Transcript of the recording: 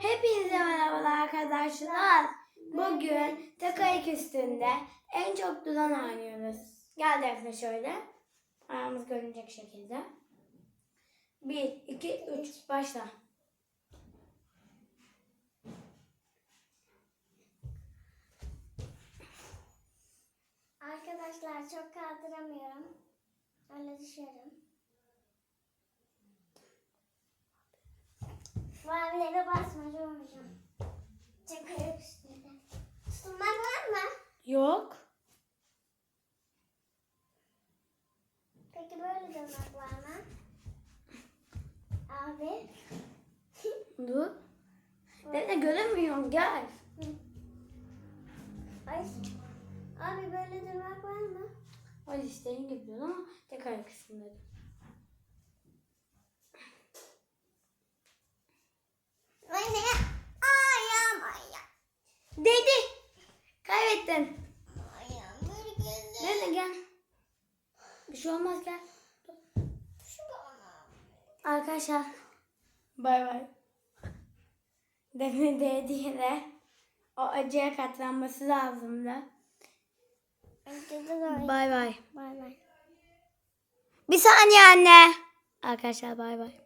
Hepinize merhabalar arkadaşlar. Bugün tek ayak üstünde en çok duran oynuyoruz. Gel Defne şöyle. Ayağımız görünecek şekilde. 1, 2, 3 başla. Arkadaşlar çok kaldıramıyorum. Öyle düşerim. Mavilere basmacı olmayacağım. Çok ayak üstünde. Tutunmak var mı? Yok. Peki böyle durmak var mı? Abi. Dur. Defne göremiyorum gel. Ay. Abi böyle durmak var mı? Hadi isteğin gibi ama tek ayak üstünde. dur. Anne. Ayağım ayağım. Dedi. Kaybettin. Defne gel. Bir şey olmaz gel. Arkadaşlar bay bay. Defne dediğine o acıya katlanması lazımdı. Bay bay. Bay bay. Bir saniye anne. Arkadaşlar bay bay.